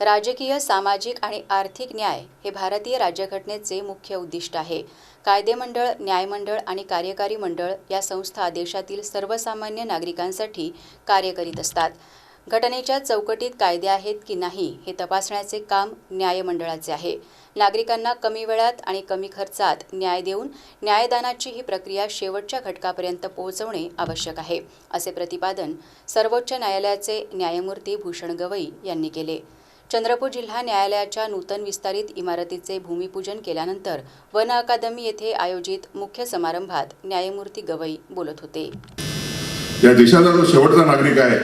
राजकीय सामाजिक आणि आर्थिक न्याय हे भारतीय राज्यघटनेचे मुख्य उद्दिष्ट आहे. कायदेमंडळ न्यायमंडळ आणि कार्यकारी मंडळ या संस्था देशातील सर्वसामान्य नागरिकांसाठी कार्य करीत असतात. घटनेच्या चौकटीत कायदे आहेत की नाही हे तपासण्याचे काम न्यायमंडळाचे आहे. नागरिकांना कमी वेळात आणि कमी खर्चात न्याय देऊन न्यायदानाची ही प्रक्रिया शेवटच्या घटकापर्यंत पोहोचवणे आवश्यक आहे असे प्रतिपादन सर्वोच्च न्यायालयाचे न्यायमूर्ती भूषण गवई यांनी केले. चंद्रपूर जिल्हा न्यायालयाच्या नूतन विस्तारित इमारतीचे भूमिपूजन केल्यानंतर वन अकादमी येथे आयोजित मुख्य समारंभात न्यायमूर्ती गवई बोलत होते. या देशाचा जो शेवटचा नागरिक आहे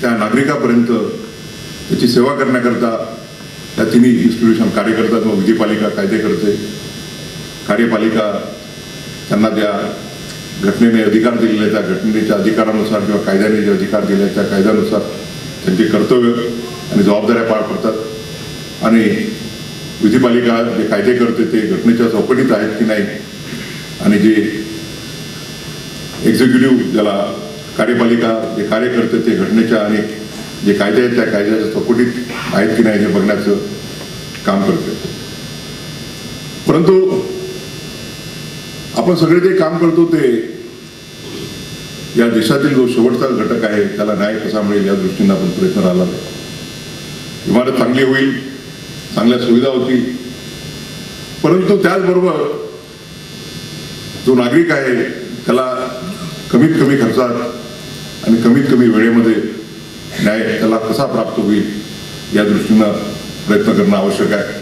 त्या नागरिकापर्यंत त्याची सेवा करण्याकरता त्या तिन्ही इन्स्टिट्यूशन कार्य करतात मग विधीपालिका कायदे करते कार्यपालिका त्यांना त्या घटनेने अधिकार दिलेले त्या घटनेच्या अधिकारानुसार किंवा कायद्याने जे अधिकार दिले त्या कायद्यानुसार त्यांचे कर्तव्य आणि जबाबदाऱ्या पार पडतात. आणि विधिपालिका जे कायदे करते ते घटनेच्या चौकटीत आहेत की नाही? आणि जे एक्झिक्युटिव्ह ज्याला कार्यपालिका जे कार्य करते ते घटनेच्या आणि जे कायदे आहेत त्या कायद्याच्या चौकटीत आहेत की नाही हे बघण्याचं काम करते. परंतु आपण सगळे जे काम करतो ते या देशातील जो शेवटचा घटक आहे त्याला न्याय कसा मिळेल या दृष्टीने आपण प्रयत्न राहिला इमारत चांगली होईल चांगल्या सुविधा होतील. परंतु त्याचबरोबर जो नागरिक आहे त्याला कमीत कमी खर्चात आणि कमीत कमी वेळेमध्ये न्याय त्याला कसा प्राप्त होईल या दृष्टीनं प्रयत्न करणं आवश्यक आहे.